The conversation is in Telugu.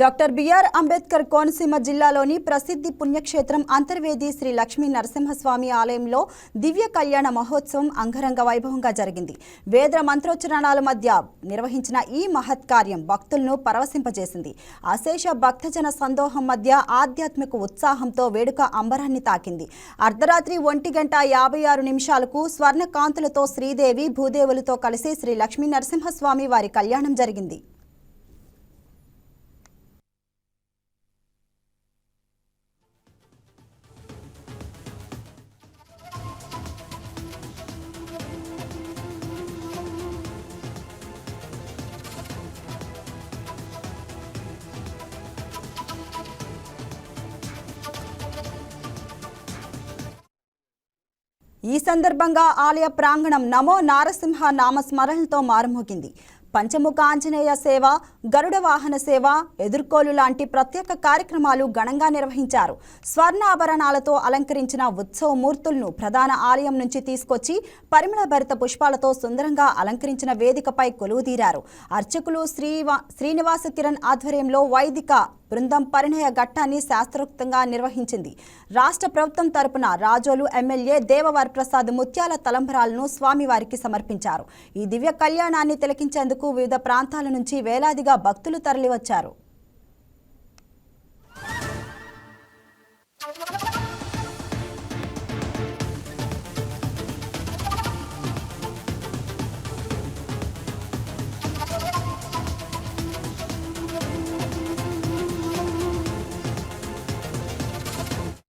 డాక్టర్ బిఆర్ అంబేద్కర్ కోనసీమ జిల్లాలోని ప్రసిద్ధి పుణ్యక్షేత్రం అంతర్వేది శ్రీ లక్ష్మీ నరసింహస్వామి ఆలయంలో దివ్య కళ్యాణ మహోత్సవం అంగరంగ వైభవంగా జరిగింది. వేద మంత్రోచ్చరణాల మధ్య నిర్వహించిన ఈ మహత్ కార్యం భక్తులను పరవశింపజేసింది. అశేష భక్తజన సందోహం మధ్య ఆధ్యాత్మిక ఉత్సాహంతో వేడుక అంబరాన్ని తాకింది. అర్ధరాత్రి ఒంటి గంట యాభై ఆరు నిమిషాలకు స్వర్ణ కాంతులతో శ్రీదేవి భూదేవులతో కలిసి శ్రీ లక్ష్మీ నరసింహస్వామి వారి కళ్యాణం జరిగింది. ఈ సందర్భంగా ఆలయ ప్రాంగణం నమో నారసింహ నామస్మరణలతో మారుమోగింది. పంచముఖ ఆంజనేయ సేవ గరుడ వాహన సేవ ఎదుర్కోలు లాంటి ప్రత్యేక కార్యక్రమాలు ఘనంగా నిర్వహించారు. స్వర్ణ ఆభరణాలతో అలంకరించిన ఉత్సవ మూర్తులను ప్రధాన ఆలయం నుంచి తీసుకొచ్చి పరిమళ భరిత పుష్పాలతో సుందరంగా అలంకరించిన వేదికపై కొలువుదీరారు. అర్చకులు శ్రీవా శ్రీనివాస కిరణ్ ఆధ్వర్యంలో వైదిక బృందం పరిణయ ఘట్టాన్ని శాస్త్రోక్తంగా నిర్వహించింది. రాష్ట్ర ప్రభుత్వం తరపున రాజోలు ఎమ్మెల్యే దేవవర ప్రసాద్ ముత్యాల తలంబరాలను స్వామివారికి సమర్పించారు. ఈ దివ్య కళ్యాణాన్ని తిలకించేందుకు వివిధ ప్రాంతాల నుంచి వేలాదిగా భక్తులు తరలివచ్చారు.